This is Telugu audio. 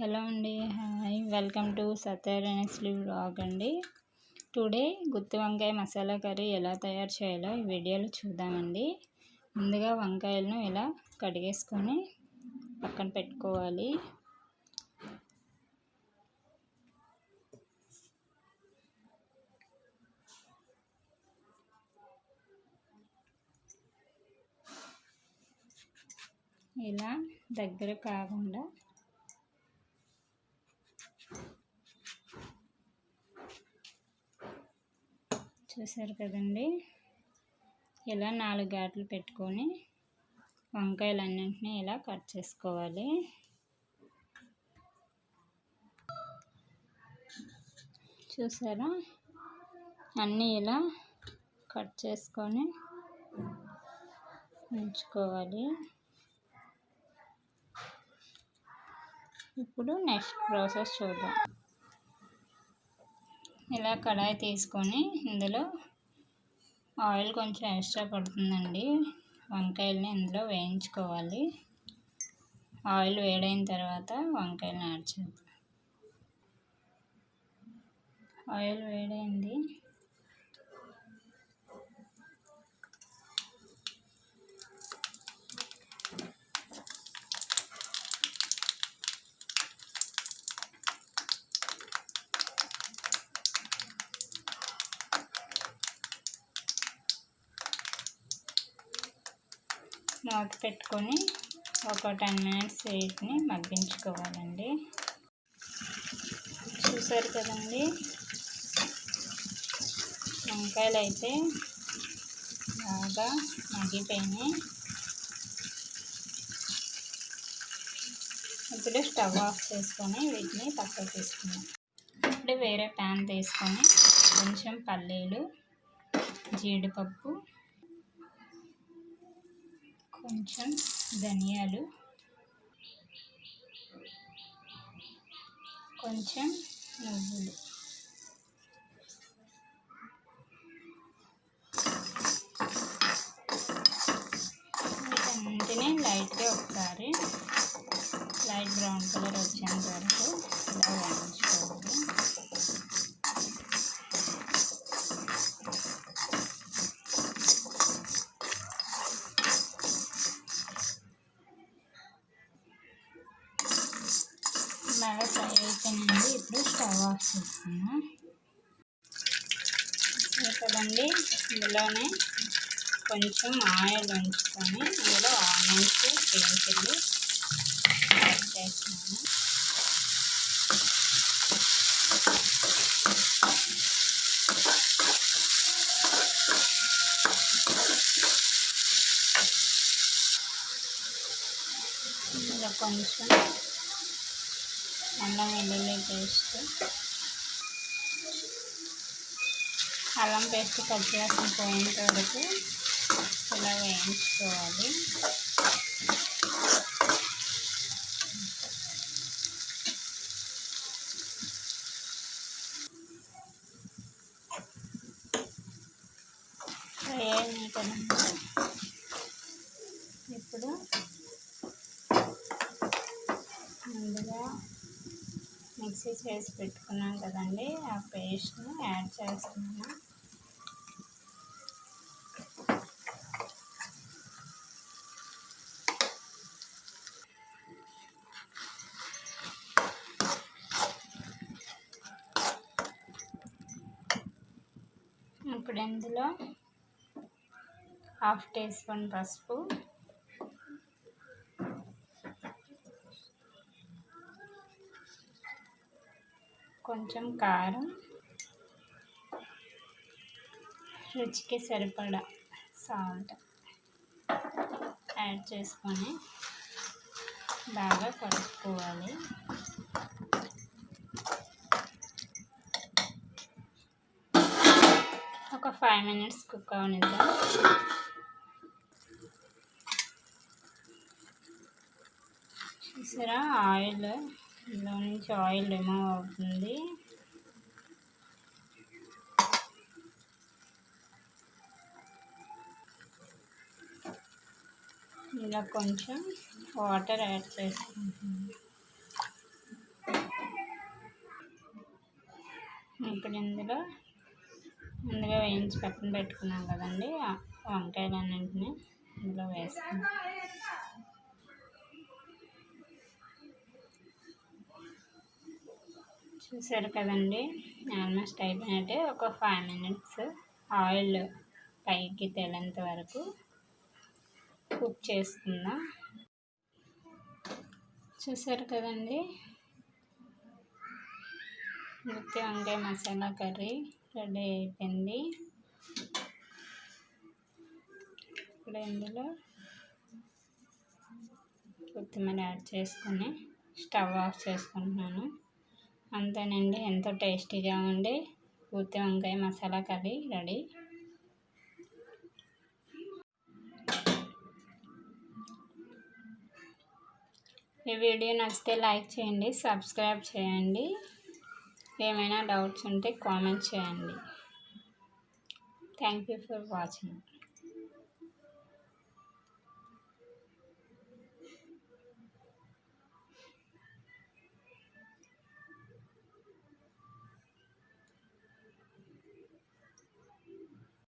హలో అండి హాయ్. వెల్కమ్ టు సత్యరణశ్రీ బ్లాగ్ అండి. టుడే గుత్తి వంకాయ మసాలా కర్రీ ఎలా తయారు చేయాలో ఈ వీడియోలో చూద్దామండి. ముందుగా వంకాయలను ఇలా కడిగేసుకొని పక్కన పెట్టుకోవాలి. ఇలా దగ్గర కాకుండా చూసారు కదండి. ఇలా నాలుగు ఘాట్లు పెట్టుకొని వంకాయలన్నింటినీ ఇలా కట్ చేసుకోవాలి. చూసారా? అన్నీ ఇలా కట్ చేసుకొని ఉంచుకోవాలి. ఇప్పుడు నెక్స్ట్ ప్రాసెస్ చూద్దాం. ఇలా కడాయి తీసుకొని ఇందులో ఆయిల్ కొంచెం ఎక్స్ట్రా పడుతుందండి. వంకాయలని ఇందులో వేయించుకోవాలి. ఆయిల్ వేడైన తర్వాత వంకాయలను యాడ్ చేద్దాం. ఆయిల్ వేడైంది. మూత పెట్టుకొని ఒక టెన్ మినిట్స్ వీటిని మగ్గించుకోవాలండి. చూసారు కదండి? వంకాయలు అయితే బాగా మగ్గిపోయినాయి. ఇప్పుడు స్టవ్ ఆఫ్ చేసుకొని వీటిని పక్కకు తీసుకున్నాం ఇప్పుడు వేరే ప్యాన్ తీసుకొని కొంచెం పల్లీలు జీడిపప్పు కొంచెం ధనియాలు. కొంచెం నువ్వులు. బాగా ఫ్రై అయిపోయినాయండి ఇప్పుడు స్టవ్ ఆఫ్ చేసుకున్నాం కదండి ఇందులోనే కొంచెం ఆయిల్ ఉంచుకొని ఇందులో ఆనియన్స్ గ్రీన్ చిల్లీ యాడ్ చేస్తున్నాను ఇందులో కొంచెం అల్లం వెల్లుల్లి పేస్ట్. అల్లం పేస్ట్ పచ్చివాసన పోయేంత వరకు ఇలా వేయించుకోవాలి. ఇప్పుడు ముందుగా మిక్సీ చేసి పెట్టుకున్నాం కదండి. ఆ పేస్ట్ని యాడ్ చేస్తున్నాను. ఇప్పుడు ఇందులో హాఫ్ టీ స్పూన్ పసుపు కొంచెం కారం. రుచికి సరిపడా సాల్ట్ యాడ్ చేసుకొని బాగా కలుపుకోవాలి. ఒక ఫైవ్ మినిట్స్ కుక్ అవనిద్దాం. చూసారా ఆయిల్ ఇందులో నుంచి ఆయిల్ రిమూవ్ అవుతుంది. ఇలా కొంచెం వాటర్ యాడ్ చేసుకుంటున్నాను ఇప్పుడు ఇందులో ముందుగా వేయించి పక్కన పెట్టుకున్నాం కదండి వంకాయలన్నింటినీ ఇందులో వేసుకుంటాం చూసారు కదండి. ఆల్మోస్ట్ అయిపోయినట్టే ఒక ఫైవ్ మినిట్స్ ఆయిల్ పైకి తేలేంత వరకు కుక్ చేసుకుందాం. చూసారు కదండి. గుత్తి వంకాయ మసాలా కర్రీ రెడీ అయిపోయింది. ఇప్పుడు ఇందులో కొత్తిమీర యాడ్ చేసుకొని స్టవ్ ఆఫ్ చేసుకుంటున్నాను. అంతేనండి. ఎంతో టేస్టీగా ఉండే పూర్తి వంకాయ మసాలా కర్రీ రెడీ. ఈ వీడియో నచ్చితే లైక్ చేయండి సబ్స్క్రైబ్ చేయండి. ఏమైనా డౌట్స్ ఉంటే కామెంట్ చేయండి. Thank you for watching.